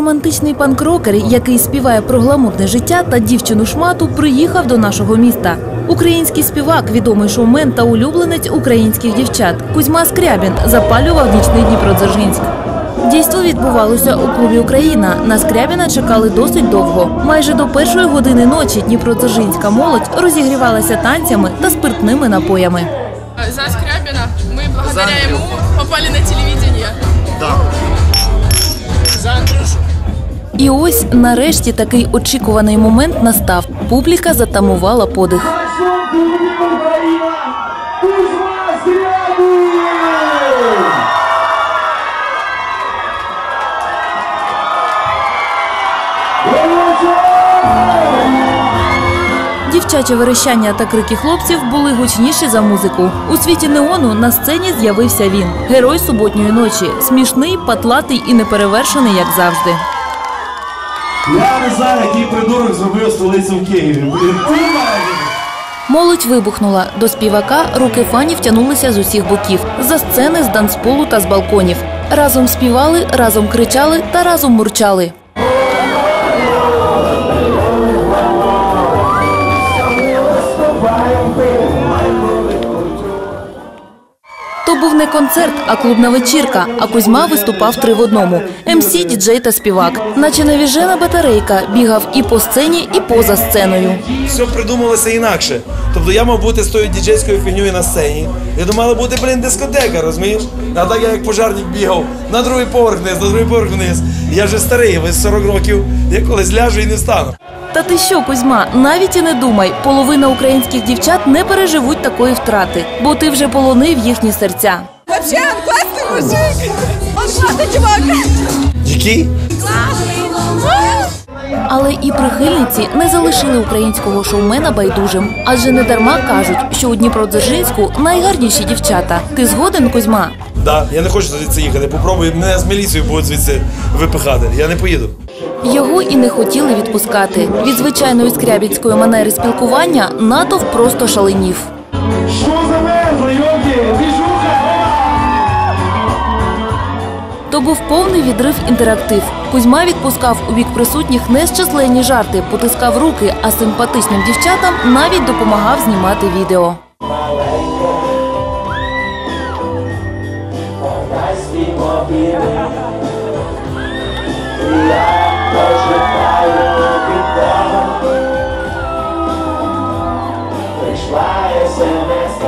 Романтичний панк-рокер, який співає про гламурне життя та дівчину шмату, приїхав до нашого міста. Український співак, відомий шоумен та улюбленець українських дівчат Кузьма Скрябін запалював нічний Дніпродзержинськ. Дійство відбувалося у клубі Україна. На Скрябіна чекали досить довго. Майже до першої години ночі Дніпродзержинська молодь розігрівалася танцями та спиртними напоями. За Скрябина мы благодаря ему попали на телевидение. І ось нарешті такий очікуваний момент настав. Публіка затамувала подих. Дівчаче верещання та крики хлопців були гучніші за музику. У світі неону на сцені з'явився він герой суботньої ночі, смішний, патлатий і неперевершений, як завжди. Я не знаю, який придурок зробив столицю в Києві. Молодь вибухнула. До співака руки фанів тянулися з усіх боків за сцени, з данцполу та з балконів. Разом співали, разом кричали та разом мурчали. Концерт, а клубна вечірка. А Кузьма виступав три в одному: МС, діджей та співак. Наче навіжена батарейка бігав і по сцені, і поза сценою. все придумалося інакше. Тобто я мав бути з тою діджейською фігньою на сцені. Я думав, мала бути, блін, дискотека, розумієш? А так я як пожарник бігав на другий поверх вниз, на другий поверх вниз. Я вже старий, весь 40 років. Я колись ляжу і не встану. Та ти що, Кузьма, навіть і не думай, половина українських дівчат не переживуть такої втрати, бо ти вже полонив їхні серця. Вообще, он классный мужик. Он классный чувак. Який? Але і прихильниці не залишили українського шоумена байдужим. Адже не дарма кажуть, що у Дніпродзержинську найгарніші дівчата. Ти згоден, Кузьма? Да, я не хочу звідси їхати. Попробуй мене з міліцією будуть звідси випихати. Я не поїду. Його і не хотіли відпускати. Від звичайної скрябінської манери спілкування натовп просто шаленів. То був повний відрив інтерактив. Кузьма відпускав у бік присутніх нещасленні жарти, потискав руки, а симпатичним дівчатам навіть допомагав знімати відео. Прийшла смс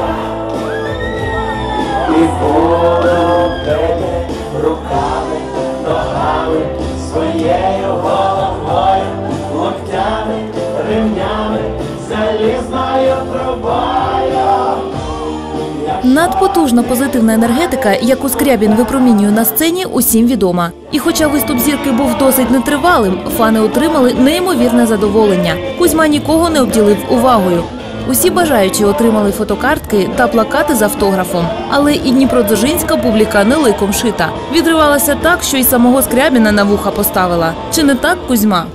Надпотужна позитивна енергетика, яку Скрябін випромінює на сцені, усім відома. І хоча виступ зірки був досить нетривалим, фани отримали неймовірне задоволення. Кузьма нікого не обділив увагою. Усі бажаючі отримали фотокартки та плакати з автографом. Але і дніпродзержинська публіка не ликом шита. Відривалася так, що й самого Скрябіна на вуха поставила. Чи не так, Кузьма?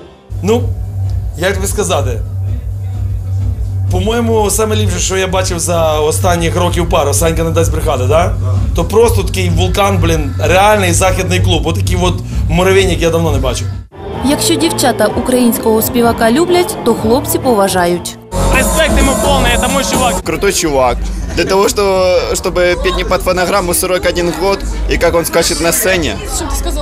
Ну, як тобі сказати? По-моєму, саме ліпше, що я бачив за останніх років пару, Санька не дасть брехати, да? То просто такий вулкан, блін, реальний західний клуб. Отакий от муравейник я давно не бачив. Якщо дівчата українського співака люблять, то хлопці поважають. Респект ему полный, это мой чувак. крутой чувак. Для того, что, чтобы петь не под фонограмму 41 год и как он скачет на сцене,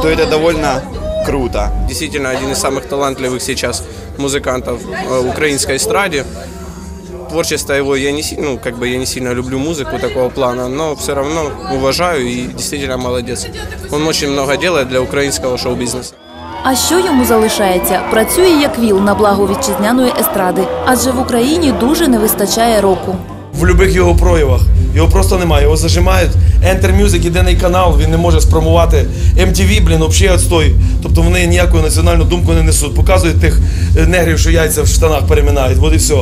то это довольно круто. действительно один из самых талантливых сейчас музыкантов э, в украинской эстраде. Творчество его я не сильно, ну, как бы я не сильно люблю музыку такого плана, но все равно уважаю и действительно молодец. Он очень много делает для украинского шоу-бизнеса. А що йому залишається? Працює як віл на благо вітчизняної естради, адже в Україні дуже не вистачає року. В будь-яких його проявах. Його просто немає. Його зажимають. Enter Music, єдиний канал, він не може спромувати. MTV, блін, взагалі відстой. Тобто вони ніяку національну думку не несуть. Показують тих е, негрів, що яйця в штанах переминають. От і все.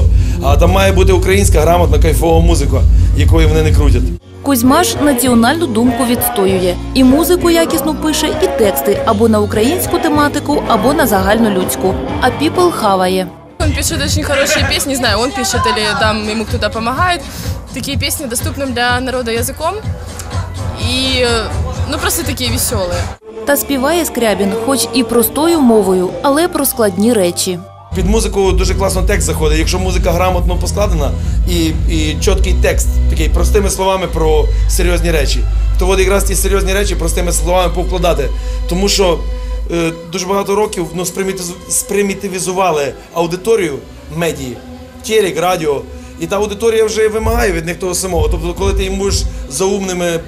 А там має бути українська грамотна кайфова музика, якої вони не крутять. Кузьма ж національну думку відстоює. І музику якісно пише, і тексти або на українську тематику, або на загальнолюдську. А піпл хаває. Он пишет очень хорошие песни, не знаю, он пишет или там ему кто-то помогает. Такие песни доступным для народа языком. И э, Ну, просто такие веселые. Та співає Скрябін, хоч і простою мовою, але про складні речі. Під музику дуже класно текст заходить. Якщо музика грамотно поскладена і, і чіткий текст, такий простими словами про серйозні речі, то от якраз ті серйозні речі простими словами повкладати. Тому що е, дуже багато років ну, спримітиз- спримітивізували аудиторію медії, телек, радіо. І та аудиторія вже вимагає від них того самого. Тобто, коли ти їм будеш за умними е,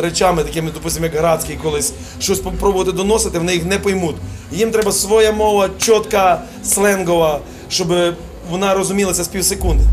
речами, такими, допустимо, як Градський, колись щось попробувати доносити, вони їх не поймуть. Їм треба своя мова, чітка, сленгова, щоб вона розумілася з півсекунди.